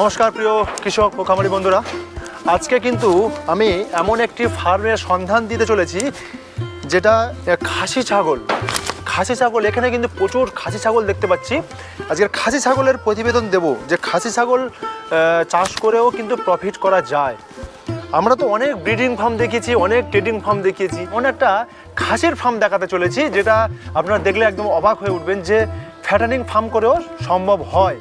নমস্কার প্রিয় কৃষক ও খামারি বন্ধুরা। আজকে কিন্তু আমি এমন একটি ফার্মের সন্ধান দিতে চলেছি, যেটা খাসি ছাগল। খাসি ছাগল, এখানে কিন্তু প্রচুর খাসি ছাগল দেখতে পাচ্ছি। আজকের খাসি ছাগলের প্রতিবেদন দেব, যে খাসি ছাগল চাষ করেও কিন্তু প্রফিট করা যায়। আমরা তো অনেক ব্রিডিং ফার্ম দেখিয়েছি, অনেক ট্রেডিং ফার্ম দেখিয়েছি, অনেকটা খাসির ফার্ম দেখাতে চলেছি, যেটা আপনারা দেখলে একদম অবাক হয়ে উঠবেন যে, ফ্যাটানিং ফার্ম করেও সম্ভব হয়।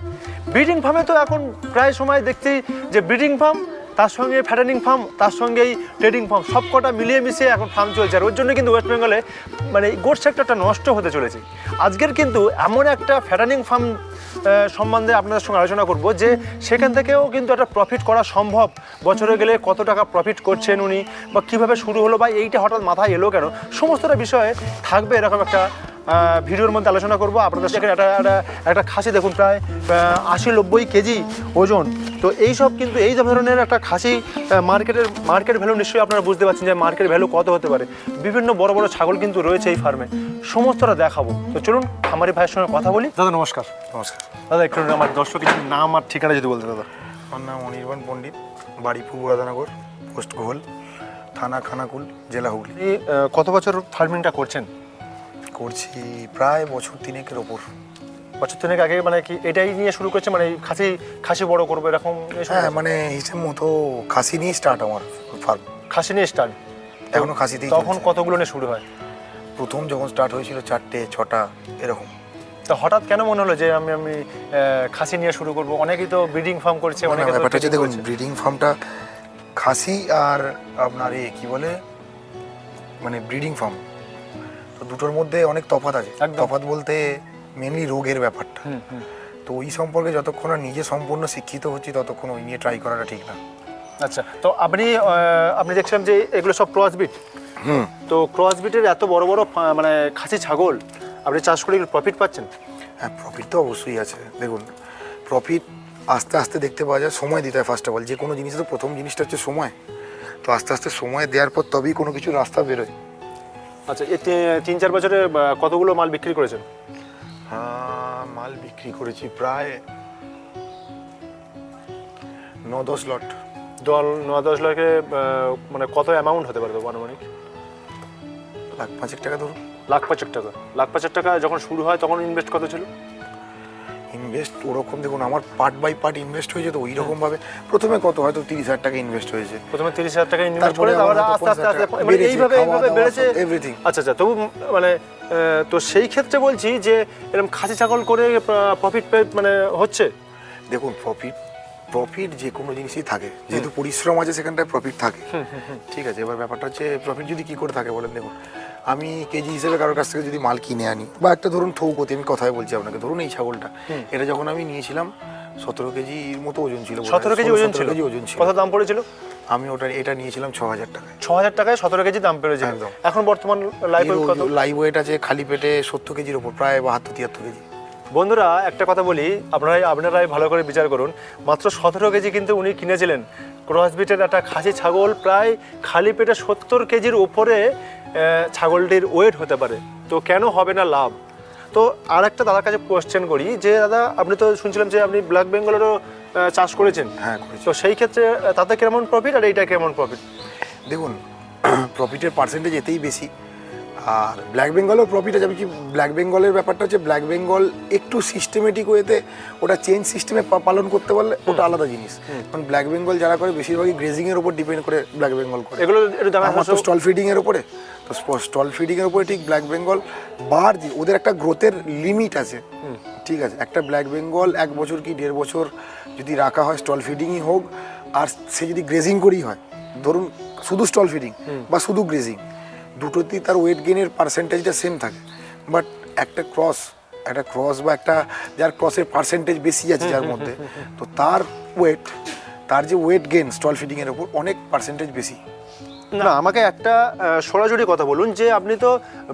ব্রিডিং ফার্মে তো এখন প্রায় সময় দেখছি যে ব্রিডিং ফার্ম, তার সঙ্গে ফ্যাটানিং ফার্ম, তার সঙ্গেই ট্রেডিং ফার্ম সব কটা মিলিয়ে মিশিয়ে এখন ফার্ম চলছে। আর ওর জন্য কিন্তু ওয়েস্ট বেঙ্গলে মানে গোড সেক্টরটা নষ্ট হতে চলেছে। আজকের কিন্তু এমন একটা ফ্যাটানিং ফার্ম সম্বন্ধে আপনাদের সঙ্গে আলোচনা করব যে সেখান থেকেও কিন্তু একটা প্রফিট করা সম্ভব। বছরে গেলে কত টাকা প্রফিট করছেন উনি বা কীভাবে শুরু হলো বা এইটা হঠাৎ মাথায় এলো কেন? সমস্তটা বিষয়ে থাকবে এরকম একটা ভিডিওর মধ্যে আলোচনা করব। আপনাদের সাথে একটা একটা একটা খাসি দেখুন প্রায় আশি নব্বই কেজি ওজন। তো এই সব কিন্তু এই ধরনের একটা খাসি মার্কেটের মার্কেট ভ্যালু নিশ্চয়ই আপনারা বুঝতে পারছেন যে মার্কেট ভ্যালু কত হতে পারে। বিভিন্ন বড় বড় ছাগল কিন্তু রয়েছে এই ফার্মে সমস্তটা দেখাবো। তো চলুন খামারি ভাইয়ের সঙ্গে কথা বলি। দাদা নমস্কার। নমস্কার। দাদা একটু আমার দর্শক কিছু নাম আর ঠিকানা যদি বলতে দাদা। আমার নাম অনির্বাণ পণ্ডিত বাড়ি পূর্বরাধানগর পোস্ট গোহল থানা খানাকুল জেলা হুগলি। কত বছর ফার্মিংটা করছেন? করছি প্রায় বছর তিনেকের ওপর। বছর তিনেক আগে মানে কি এটাই নিয়ে শুরু করছে? মানে খাসি খাসি বড় করব এরকম হ্যাঁ মানে হিসেব মতো খাসি নিয়ে স্টার্ট আমার ফার্ম খাসি নিয়ে স্টার্ট এখনও খাসিতেই তখন কতগুলো নিয়ে শুরু হয়? প্রথম যখন স্টার্ট হয়েছিল চারটে ছটা এরকম। তো হঠাৎ কেন মনে হলো যে আমি আমি খাসি নিয়ে শুরু করব? অনেকেই তো ব্রিডিং ফার্ম করছে অনেকে ব্যাপারটা হচ্ছে দেখুন ব্রিডিং ফার্মটা খাসি আর আপনার এ কি বলে মানে ব্রিডিং ফার্ম তো দুটোর মধ্যে অনেক তফাৎ আছে। তফাৎ বলতে মেনলি রোগের ব্যাপারটা। তো ওই সম্পর্কে যতক্ষণ না নিজে সম্পূর্ণ শিক্ষিত হচ্ছি ততক্ষণ ওই নিয়ে ট্রাই করাটা ঠিক না। আচ্ছা তো আপনি আপনি দেখছিলাম যে এগুলো সব ক্রস বিট হুম। তো ক্রস বিটের এত বড় বড় মানে খাসি ছাগল আপনি চাষ করে প্রফিট পাচ্ছেন? হ্যাঁ প্রফিট তো অবশ্যই আছে। দেখুন প্রফিট আস্তে আস্তে দেখতে পাওয়া যায় সময় দিতে হয় ফার্স্ট অফ অল যে কোনো জিনিসের তো প্রথম জিনিসটা হচ্ছে সময়। তো আস্তে আস্তে সময় দেওয়ার পর তবেই কোনো কিছু রাস্তা বেরোয়। আচ্ছা এই তি- তিন চার বছরে আহ, কতগুলো মাল বিক্রি করেছেন? হ্যাঁ মাল বিক্রি করেছি প্রায় ন দশ লট। দল ন দশ লাখে আহ, মানে কত অ্যামাউন্ট হতে পারে তো আনুমানিক? লাখ পাঁচেক টাকা ধরুন। লাখ পাঁচেক টাকা। লাখ পাঁচেক টাকা যখন শুরু হয় তখন ইনভেস্ট কত ছিল? ইনভেস্ট ওরকম দেখুন আমার পার্ট বাই পার্ট ইনভেস্ট হয়েছে তো ওই রকমভাবে প্রথমে কত? হয়তো তিরিশ হাজার টাকা ইনভেস্ট হয়েছে প্রথমে তিরিশ হাজার টাকা ইনভেস্ট করে তারপরে আস্তে আস্তে আস্তে মানে এইভাবে এইভাবে বেড়েছে। everything। আচ্ছা আচ্ছা তবু মানে তো সেই ক্ষেত্রে বলছি যে এরকম খাসি ছাগল করে প্রফিট মানে হচ্ছে? দেখুন প্রফিট প্রফিট যে কোনো জিনিসই থাকে। যেহেতু পরিশ্রম আছে সেখানটায় প্রফিট থাকে। ঠিক আছে এবার ব্যাপারটা হচ্ছে প্রফিট যদি কি করে থাকে বলেন দেখুন। আমি কেজি হিসেবে কারোর কাছ থেকে যদি মাল কিনে আনি বা একটা ধরুন ঠৌকতি আমি কথায় বলছি আপনাকে ধরুন এই ছাগলটা। এটা যখন আমি নিয়েছিলাম সতেরো কেজির মতো ওজন ছিল সতেরো কেজি ওজন ছিল? কেজি ওজন ছিল। কত দাম পড়েছিল? আমি ওটা এটা নিয়েছিলাম ছ হাজার টাকায়। ছ হাজার টাকায় সতেরো কেজি দাম পেরেছে একদম। এখন বর্তমান লাইভ লাইভ ওয়েট আছে খালি পেটে সত্তর কেজির ওপর প্রায় বাহাত্তর তিয়াত্তর কেজি। বন্ধুরা একটা কথা বলি আপনারাই আপনারাই ভালো করে বিচার করুন। মাত্র সতেরো কেজি কিন্তু উনি কিনেছিলেন। ক্রসবিটের একটা খাসি ছাগল প্রায় খালি পেটে সত্তর কেজির উপরে ছাগলটির ওয়েট হতে পারে। তো কেন হবে না লাভ? তো আর একটা দাদার কাছে কোয়েশ্চেন করি যে দাদা আপনি তো শুনছিলাম যে আপনি ব্ল্যাক বেঙ্গলেরও চাষ করেছেন। হ্যাঁ তো সেই ক্ষেত্রে তাতে কেমন প্রফিট আর এইটা কেমন প্রফিট দেখুন প্রফিটের পার্সেন্টেজ এতেই বেশি। আর ব্ল্যাক বেঙ্গলেও প্রফিট আছে। আমি কি ব্ল্যাক বেঙ্গলের ব্যাপারটা হচ্ছে ব্ল্যাক বেঙ্গল একটু সিস্টেমেটিক ওয়েতে ওটা চেঞ্জ সিস্টেমে পালন করতে পারলে ওটা আলাদা জিনিস। কারণ ব্ল্যাক বেঙ্গল যারা করে বেশিরভাগই গ্রেজিংয়ের উপর ডিপেন্ড করে ব্ল্যাক বেঙ্গল করে। এগুলো আমার তো স্টল ফিডিংয়ের উপরে। তো স্টল ফিডিংয়ের উপরে ঠিক ব্ল্যাক বেঙ্গল বার যে ওদের একটা গ্রোথের লিমিট আছে। ঠিক আছে? একটা ব্ল্যাক বেঙ্গল এক বছর কি দেড় বছর যদি রাখা হয় স্টল ফিডিংই হোক আর সে যদি গ্রেজিং করেই হয় ধরুন শুধু স্টল ফিডিং বা শুধু গ্রেজিং দুটোতেই তার ওয়েট গেইনের পার্সেন্টেজটা সেম থাকে। বাট একটা ক্রস একটা ক্রস বা একটা যার ক্রসের পার্সেন্টেজ বেশি আছে যার মধ্যে তো তার ওয়েট তার যে ওয়েট গেইন স্টল ফিডিংয়ের ওপর অনেক পার্সেন্টেজ বেশি। না আমাকে একটা সরাসরি কথা বলুন যে আপনি তো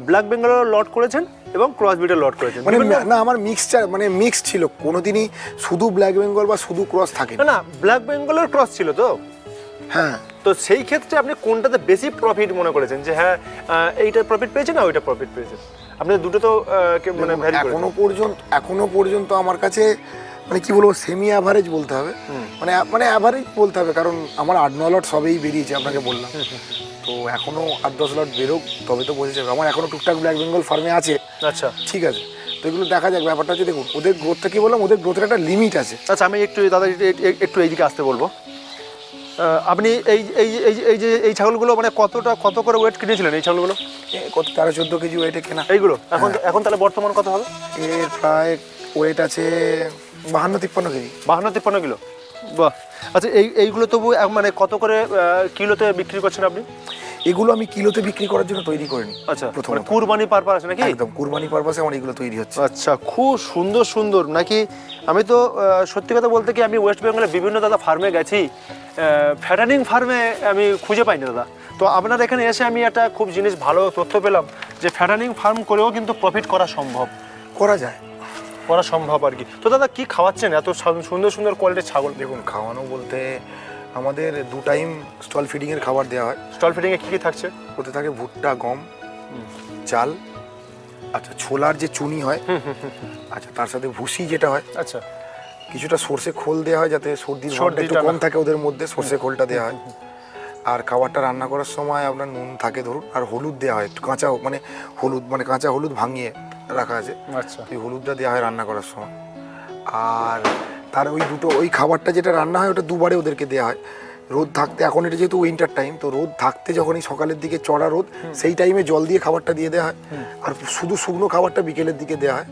ব্ল্যাক বেঙ্গলের লট করেছেন এবং ক্রসবিটের লট করেছেন। মানে না আমার মিক্সচার মানে মিক্স ছিল। কোনোদিনই শুধু ব্ল্যাক বেঙ্গল বা শুধু ক্রস থাকে না না ব্ল্যাক বেঙ্গলের ক্রস ছিল তো। হ্যাঁ। তো সেই ক্ষেত্রে আপনি কোনটাতে বেশি প্রফিট মনে করেছেন? যে হ্যাঁ আহ, এইটার প্রফিট পেয়েছে না ওইটা প্রফিট পেয়েছে আপনি দুটো তো মানে এখনও পর্যন্ত এখনও পর্যন্ত আমার কাছে মানে কি বলব সেমি অ্যাভারেজ বলতে হবে। মানে মানে অ্যাভারেজ বলতে হবে কারণ আমার আট ন লট সবেই বেরিয়েছে আপনাকে বললাম। তো এখনও আট দশ লট বেরোক তবে তো বোঝা যাবে। আমার এখনও টুকটাক ব্ল্যাক বেঙ্গল ফার্মে আছে। আচ্ছা। ঠিক আছে। তো এগুলো দেখা যাক ব্যাপারটা হচ্ছে দেখুন ওদের গ্রোথটা কি বললাম? ওদের গ্রোথের একটা লিমিট আছে। আচ্ছা আমি একটু দাদা একটু এইদিকে আসতে বলব। আপনি এই এই এই যে- এই যে এই ছাগলগুলো মানে কতটা কত করে ওয়েট কিনেছিলেন এই ছাগলগুলো? কত তেরো চোদ্দ কেজি ওয়েটে কেনা। এইগুলো? এখন এখন তাহলে বর্তমান কত হবে? এর প্রায় ওয়েট আছে বাহান্ন তিপ্পান্ন কেজি। বাহান্ন তিপ্পান্ন কিলো। বাহ। আচ্ছা এই এইগুলো তবু মানে কত করে কিলোতে বিক্রি করছেন আপনি? এগুলো আমি কিলোতে বিক্রি করার জন্য তৈরি করিনি আচ্ছা মানে প্রথমত। কুরবানি পারপাস আছে নাকি? একদম কুরবানি পারপাসে আমার এগুলো তৈরি হচ্ছে। আচ্ছা খুব সুন্দর সুন্দর। নাকি আমি তো সত্যি কথা বলতে কি আমি ওয়েস্ট বেঙ্গলে বিভিন্ন দাদা ফার্মে গেছি ফ্যাটানিং ফার্মে আমি খুঁজে পাইনি দাদা। তো আপনার এখানে এসে আমি একটা খুব জিনিস ভালো তথ্য পেলাম যে ফ্যাটানিং ফার্ম করেও কিন্তু প্রফিট করা সম্ভব। করা যায়। করা সম্ভব আর কি। তো দাদা কি খাওয়াচ্ছেন? এত সুন্দর সুন্দর কোয়ালিটির ছাগল দেখুন। খাওয়ানো বলতে আমাদের দু টাইম স্টল ফিডিংয়ের খাবার দেওয়া হয়। স্টল ফিডিংয়ে কী কী থাকছে? ওতে থাকে ভুট্টা গম চাল আচ্ছা ছোলার যে চুনি হয় আচ্ছা তার সাথে ভুসি যেটা হয় আচ্ছা। কিছুটা সর্ষে খোল দেওয়া হয় যাতে সর্দির ভাবটা একটু কম থাকে ওদের মধ্যে সর্ষে খোলটা দেওয়া হয়। আর খাবারটা রান্না করার সময় আপনার নুন থাকে ধরুন আর হলুদ দেওয়া হয় একটু কাঁচা মানে হলুদ মানে কাঁচা হলুদ ভাঙিয়ে রাখা আছে। আচ্ছা। ওই হলুদটা দেওয়া হয় রান্না করার সময়। আর তার ওই দুটো ওই খাবারটা যেটা রান্না হয় ওটা দুবারে ওদেরকে দেওয়া হয়। রোদ থাকতে এখন এটা যেহেতু উইন্টার টাইম তো রোদ থাকতে যখনই সকালের দিকে চড়া রোদ সেই টাইমে জল দিয়ে খাবারটা দিয়ে দেওয়া হয়। আর শুধু শুকনো খাবারটা বিকেলের দিকে দেওয়া হয়।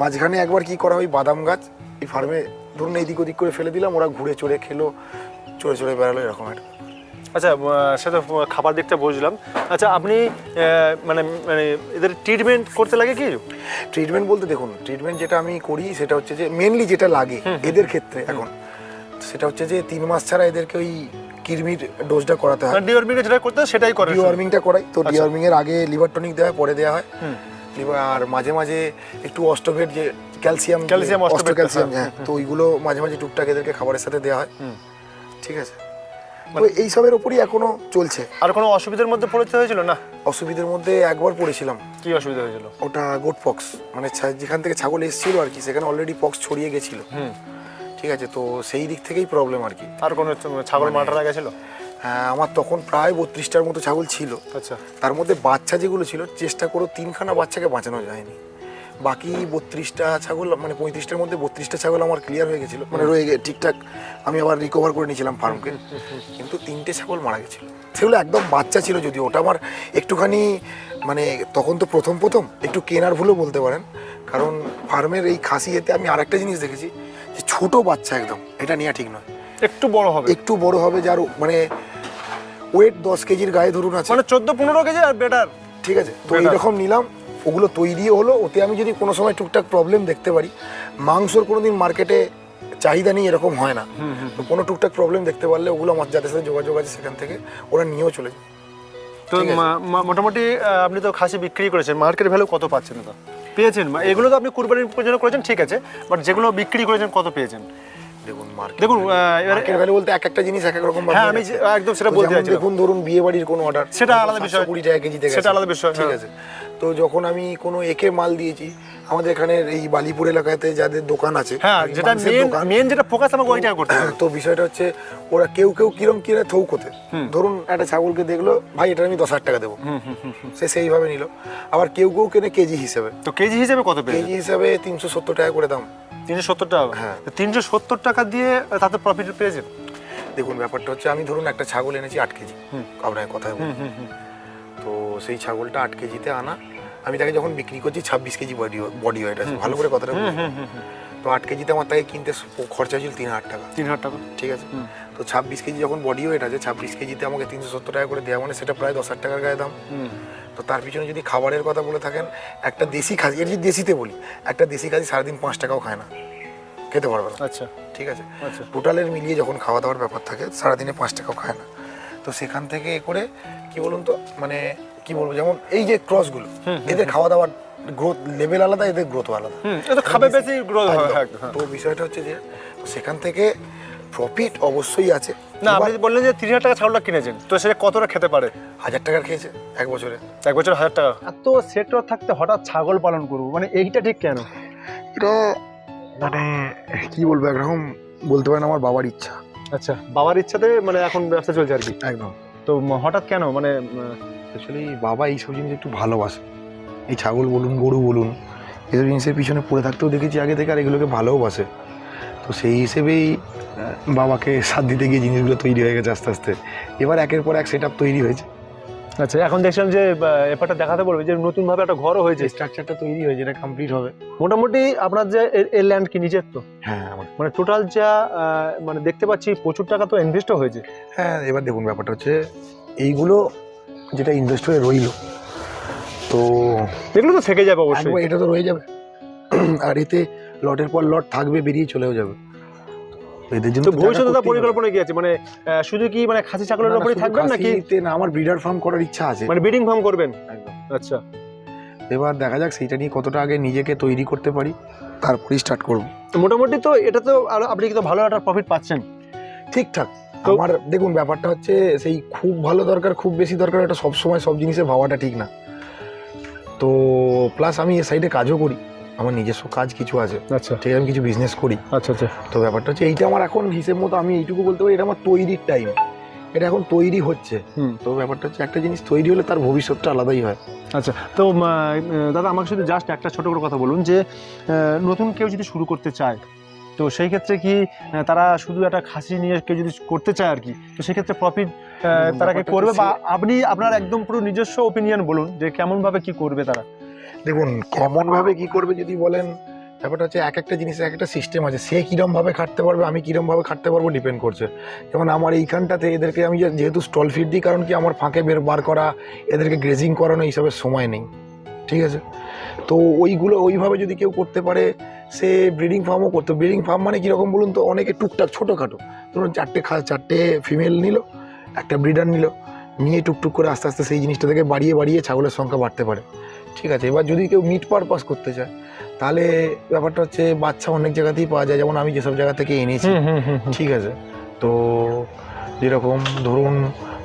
মাঝখানে একবার কি করা হয় বাদাম গাছ এই ফার্মে ধরুন এইদিক ওদিক করে ফেলে দিলাম ওরা ঘুরে চড়ে খেলো চড়ে চড়ে বেড়ালো এরকম একটা। আচ্ছা সেটা খাবার দিকটা বুঝলাম। আচ্ছা আপনি মানে মানে এদের ট্রিটমেন্ট করতে লাগে কি? ট্রিটমেন্ট বলতে দেখুন ট্রিটমেন্ট যেটা আমি করি সেটা হচ্ছে যে মেনলি যেটা লাগে এদের ক্ষেত্রে এখন। সেটা হচ্ছে যে তিন মাস ছাড়া এদেরকে ওই কিরমির ডোজটা করাতে হয়। ডিওরমিং যেটা করতে হয় সেটাই করে ডিওয়ার্মিংটা করাই। তো আচ্ছা। ডিওয়ার্মিং এর আগে লিভার টনিক দেওয়া হয় পরে দেওয়া হয়। আর মাঝে মাঝে একটু অস্টোভেট যে ক্যালসিয়াম ক্যালসিয়াম osteovet, ক্যালসিয়াম হ্যাঁ, হ্যাঁ তো ওইগুলো মাঝে মাঝে টুকটাক এদেরকে খাবারের সাথে দেওয়া হয়। ঠিক আছে? তো মানে- এইসবের উপরই এখনও চলছে। আর কোনো অসুবিধার মধ্যে পড়তে হয়েছিল? না। অসুবিধার মধ্যে একবার পড়েছিলাম। কি অসুবিধা হয়েছিল? ওটা গোট পক্স মানে ছা- যেখান থেকে ছাগল এসেছিল আর কি সেখানে অলরেডি পক্স ছড়িয়ে গেছিল। হুম। ঠিক আছে তো সেই দিক থেকেই প্রবলেম আর কি। আর কোনো ছাগল মারা গেছিল হ্যাঁ, আমার তখন প্রায় বত্রিশটার মতো ছাগল ছিল। আচ্ছা। তার মধ্যে বাচ্চা যেগুলো ছিল চেষ্টা করো তিনখানা বাচ্চাকে বাঁচানো যায়নি। বাকি বত্রিশটা ছাগল মানে পঁয়ত্রিশটার মধ্যে বত্রিশটা ছাগল আমার ক্লিয়ার হয়ে গেছিল। মানে রয়ে গে- ঠিকঠাক আমি আবার রিকভার করে নিয়েছিলাম ফার্মকে কিন্তু তিনটে ছাগল মারা গেছিল। সেগুলো একদম বাচ্চা ছিল যদি ওটা আমার একটুখানি মানে তখন তো প্রথম প্রথম একটু কেনার ভুলও বলতে পারেন। কারণ ফার্মের এই খাসি এতে আমি আরেকটা জিনিস দেখেছি যে ছোট বাচ্চা একদম। এটা নেওয়া ঠিক নয়। একটু বড় হবে। একটু বড় হবে যার মানে ওয়েট দশ কেজির গায়ে ধরুন আছে। মানে চোদ্দ পনেরো কেজি আর বেটার ঠিক আছে তো. এইরকম নিলাম। ওগুলো তৈরিও হলো ওতে আমি যদি কোনো সময় টুকটাক প্রবলেম দেখতে পারি মাংসর কোনো দিন মার্কেটে চাহিদা নেই এরকম হয় না। কোনো টুকটাক প্রবলেম দেখতে পারলে ওগুলো আমার যাদের সাথে যোগাযোগ আছে সেখান থেকে ওরা নিয়েও চলে যায়। তো মোটামুটি আপনি তো খাসি বিক্রি করেছেন মার্কেট ভ্যালু কত পাচ্ছেন তো পেয়েছেন এগুলো তো আপনি কুরবানির জন্য করেছেন ঠিক আছে বাট যেগুলো বিক্রি করেছেন কত পেয়েছেন? দেখুন মার্কেট দেখুন মার্কেট ভ্যালু বলতে এক একটা জিনিস এক এক রকম হ্যাঁ, আমি একদম সেটা তো বলতে যেমন দেখুন ধরুন বিয়ে বাড়ির কোনো অর্ডার সেটা আলাদা বিষয়। কুড়ি টাকা কেজিতে সেটা আলাদা বিষয়, ঠিক। আছে। তো যখন আমি কোনো একে মাল দিয়েছি আমাদের এখানে এই বালিপুর এলাকাতে যাদের দোকান আছে হ্যাঁ যেটা মেন মেন যেটা ফোকাস আমাকে ওইটা করতে তো বিষয়টা হচ্ছে ওরা কেউ কেউ কিরম কিনে থৌকোতে। ধরুন একটা ছাগলকে দেখল ভাই এটা আমি দশ হাজার টাকা দেবো। সে সেইভাবে নিল। আবার কেউ কেউ কেনে কেজি হিসেবে। তো কেজি হিসেবে কত কেজি হিসাবে তিনশো সত্তর টাকা করে দাম। তিনশো সত্তর টাকা হ্যাঁ। তিনশো সত্তর টাকা দিয়ে তাতে প্রফিট পেয়েছেন দেখুন ব্যাপারটা হচ্ছে আমি ধরুন একটা ছাগল এনেছি আট কেজি। আপনার কথায়। তো সেই ছাগলটা আট কেজিতে আনা। আমি তাকে যখন বিক্রি করছি ছাব্বিশ কেজি বডি বডি ওয়েট আছে। ভালো করে কথাটা বলি। তো আট কেজিতে আমার তাকে কিনতে খরচা হয়েছিল তিন হাজার টাকা। তিন হাজার টাকা। ঠিক আছে? তো ছাব্বিশ কেজি যখন বডি ওয়েট আছে ছাব্বিশ কেজিতে আমাকে তিনশো সত্তর টাকা করে দেওয়া মানে সেটা প্রায় দশ হাজার টাকার গায়ে দাম। তো তার পিছনে যদি খাবারের কথা বলে থাকেন একটা দেশি খাসি এর যদি দেশিতে বলি একটা দেশি খাসি সারাদিন পাঁচ টাকাও খায় না খেতে পারবে না। আচ্ছা। ঠিক আছে? আচ্ছা। টোটালের মিলিয়ে যখন খাওয়া দাওয়ার ব্যাপার থাকে সারাদিনে পাঁচ টাকাও খায় না। তো সেখান থেকে এ করে কি বলুন তো মানে কি বলব যেমন এই যে ক্রসগুলো এদের খাওয়া দাওয়ার গ্রোথ লেভেল আলাদা এদের গ্রোথ আলাদা। খাবে বেশি গ্রোথ হ্যাঁ। তো বিষয়টা হচ্ছে যে সেখান থেকে প্রফিট অবশ্যই আছে না আপনি বললেন যে তিন হাজার টাকা ছাগলটা কিনেছেন তো সেটা কতটা খেতে পারে? হাজার টাকার খেয়েছে এক বছরে। এক বছর হাজার টাকা। এত সেক্টর থাকতে হঠাৎ ছাগল পালন করব মানে এইটা ঠিক কেন? এটা মানে কি বলব একরকম বলতে পারেন আমার বাবার ইচ্ছা। আচ্ছা বাবার ইচ্ছাতে মানে এখন ব্যবসা চলছে আর কি? একদম। তো হঠাৎ কেন? মানে অ্যাকচুয়ালি বাবা এইসব জিনিস একটু ভালোবাসে। এই ছাগল বলুন গরু বলুন এসব জিনিসের পিছনে পড়ে থাকতেও দেখেছি আগে থেকে আর এগুলোকে ভালোবাসে তো সেই হিসেবেই বাবাকে সাথ দিতে গিয়ে জিনিসগুলো তৈরি হয়ে গেছে আস্তে আস্তে। এবার একের পর এক সেট তৈরি হয়েছে। আচ্ছা এখন দেখছিলাম যে ব্যাপারটা দেখাতে পারবে যে নতুন ভাবে একটা ঘরও হয়েছে। স্ট্রাকচারটা তৈরি হয়েছে এটা কমপ্লিট হবে। মোটামুটি আপনার যে এর ল্যান্ড কি নিজের তো? হ্যাঁ মানে টোটাল যা মানে দেখতে পাচ্ছি প্রচুর টাকা তো ইনভেস্টও হয়েছে। হ্যাঁ এবার দেখুন ব্যাপারটা হচ্ছে এইগুলো যেটা ইনভেস্ট হয়ে রইল তো এগুলো তো থেকে যাবে অবশ্যই। এটা তো রয়ে যাবে। আর এতে লটের পর লট থাকবে বেরিয়ে চলেও যাবে। এদের জন্য তো তো ভবিষ্যতে পরিকল্পনা কি আছে? মানে শুধু কি মানে খাসি না, ছাগলের না, থাকবেন নাকি? না আমার ব্রিডার ফার্ম করার ইচ্ছা আছে। মানে ব্রিডিং ফার্ম করবেন? একদম। আচ্ছা। এবার দেখা যাক সেইটা নিয়ে কতটা আগে নিজেকে তৈরি করতে পারি তারপরেই স্টার্ট করব। তো মোটামুটি তো এটা তো আপনি কিন্তু ভালো একটা প্রফিট পাচ্ছেন? ঠিকঠাক। তো- আমার দেখুন ব্যাপারটা হচ্ছে সেই খুব ভালো দরকার খুব বেশি দরকার এটা সবসময় সব জিনিসে ভাবাটা ঠিক না। তো প্লাস আমি এ সাইডে কাজও করি। আমার নিজস্ব কাজ কিছু আছে। আচ্ছা। ঠিক আছে আমি কিছু বিজনেস করি। আচ্ছা আচ্ছা। তো ব্যাপারটা হচ্ছে এইটা আমার এখন হিসেব মতো আমি এইটুকু বলতে পারি এটা আমার তৈরির টাইম এটা এখন তৈরি হচ্ছে। হুম। তো ব্যাপারটা হচ্ছে একটা জিনিস তৈরি হলে তার ভবিষ্যৎটা আলাদাই হয়। আচ্ছা তো দাদা আমাকে শুধু জাস্ট একটা ছোটো করে কথা বলুন যে নতুন কেউ যদি শুরু করতে চায় তো সেই ক্ষেত্রে কি তারা শুধু একটা খাসি নিয়ে কেউ যদি করতে চায় আর কি তো সেক্ষেত্রে প্রফিট তারা কি করবে? বা আপনি আপনার একদম পুরো নিজস্ব ওপিনিয়ন বলুন যে কেমনভাবে কি করবে তারা? দেখুন কেমনভাবে কি করবে যদি বলেন, ব্যাপারটা হচ্ছে এক একটা জিনিসের এক একটা সিস্টেম আছে। সে কীরমভাবে খাটতে পারবে, আমি কীরমভাবে খাটতে পারব ডিপেন্ড করছে। যেমন আমার এইখানটাতে এদেরকে আমি যেহেতু স্টল ফিট দিই, কারণ কি আমার ফাঁকে বের বার করা, এদেরকে গ্রেজিং করানো এইসবের সময় নেই। ঠিক আছে? তো ওইগুলো ওইভাবে যদি কেউ করতে পারে, সে ব্রিডিং ফার্মও করতো। ব্রিডিং ফার্ম মানে কীরকম বলুন তো, অনেকে টুকটাক ছোটোখাটো। ধরুন চারটে খা চারটে ফিমেল নিল, একটা ব্রিডার নিল, নিয়ে টুকটুক করে আস্তে আস্তে সেই জিনিসটা থেকে বাড়িয়ে বাড়িয়ে ছাগলের সংখ্যা বাড়তে পারে। ঠিক আছে এবার যদি কেউ মিট পারপাস করতে চায় তাহলে ব্যাপারটা হচ্ছে বাচ্চা অনেক জায়গাতেই পাওয়া যায় যেমন আমি যেসব জায়গা থেকে এনেছি ঠিক আছে? তো যেরকম ধরুন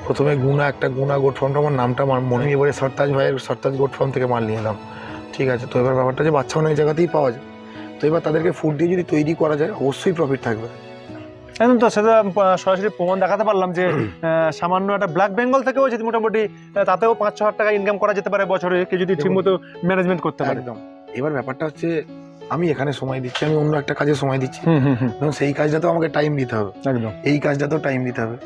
প্রথমে গুনা একটা গুনা গোট ফার্মটা আমার নামটা আমার মনে এবারে সরতাজ ভাইয়ের সরতাজ গোট ফার্ম থেকে মাল নিয়ে এলাম ঠিক আছে? তো এবার ব্যাপারটা যে বাচ্চা অনেক জায়গাতেই পাওয়া যায় তো এবার তাদেরকে ফুড দিয়ে যদি তৈরি করা যায় অবশ্যই প্রফিট থাকবে। একদম তো সেটা সরাসরি প্রমাণ দেখাতে পারলাম যে সামান্য একটা ব্ল্যাক বেঙ্গল থেকেও যদি মোটামুটি তাতেও পাঁচ ছ হাজার টাকা ইনকাম করা যেতে পারে বছরে কেউ যদি। ঠিকমতো ম্যানেজমেন্ট করতে পারে। একদম। এবার ব্যাপারটা হচ্ছে আমি এখানে সময় দিচ্ছি আমি অন্য একটা কাজে সময় দিচ্ছি। এবং সেই কাজটাতেও আমাকে টাইম দিতে হবে। একদম। এই কাজটাতেও টাইম দিতে হবে।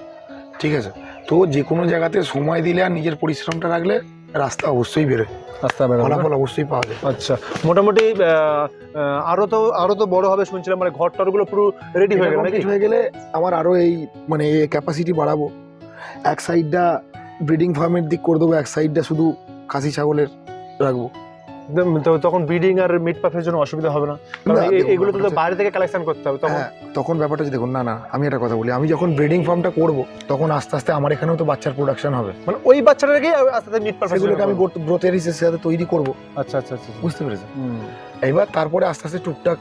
ঠিক আছে? তো যে কোনো জায়গাতে সময় দিলে আর নিজের পরিশ্রমটা রাখলে রাস্তা অবশ্যই বেরোয়। রাস্তা ফলাফল অবশ্যই পাওয়া যায়। আচ্ছা মোটামুটি আহ, তো আরও তো বড় হবে শুনছিলাম মানে ঘর টরগুলো পুরো রেডি হয়ে গেল হয়ে গেলে আমার আরও এই মানে ক্যাপাসিটি বাড়াবো। এক সাইডটা ব্রিডিং ফার্মের দিক করে দেবো এক সাইডটা শুধু খাসি ছাগলের রাখব। তো তখন ব্রিডিং আর মিট পাফের জন্য অসুবিধা হবে না। কারণ এগুলো তো বাইরে থেকে কালেকশন করতে হবে তখন হ্যাঁ তখন ব্যাপারটা হচ্ছে দেখুন না না আমি একটা কথা বলি। আমি যখন ব্রিডিং ফার্মটা করব তখন আস্তে আস্তে আমার এখানেও তো বাচ্চার প্রোডাকশন হবে। মানে ওই বাচ্চাটাকে আস্তে আস্তে মিট পাফের সেগুলোকে আমি গ্রোথের সাথে তৈরি করব। আচ্ছা আচ্ছা আচ্ছা বুঝতে পেরেছেন? হুম। এবার তারপরে আস্তে আস্তে টুকটাক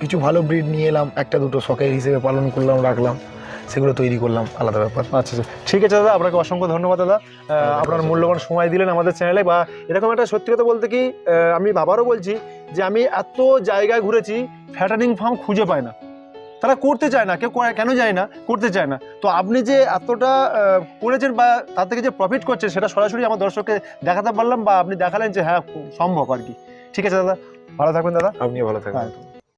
কিছু ভালো ব্রিড নিয়ে এলাম। একটা দুটো শখের হিসেবে পালন করলাম রাখলাম। সেগুলো তৈরি করলাম আলাদা ব্যাপার। আচ্ছা আচ্ছা। ঠিক আছে দাদা আপনাকে অসংখ্য ধন্যবাদ দাদা। আপনার মূল্যবান সময় দিলেন আমাদের চ্যানেলে বা এরকম একটা সত্যি কথা বলতে কি আমি বাবারও বলছি যে আমি এত জায়গায় ঘুরেছি ফ্যাটানিং ফার্ম খুঁজে পাই না। তারা করতে চায় না কেউ কেন যায় না? করতে চায় না। তো আপনি যে এতটা করেছেন বা তার থেকে যে প্রফিট করছেন সেটা সরাসরি আমার দর্শককে দেখাতে পারলাম বা আপনি দেখালেন যে হ্যাঁ সম্ভব আর কি। ঠিক আছে দাদা ভালো থাকবেন দাদা। আপনিও ভালো থাকবেন।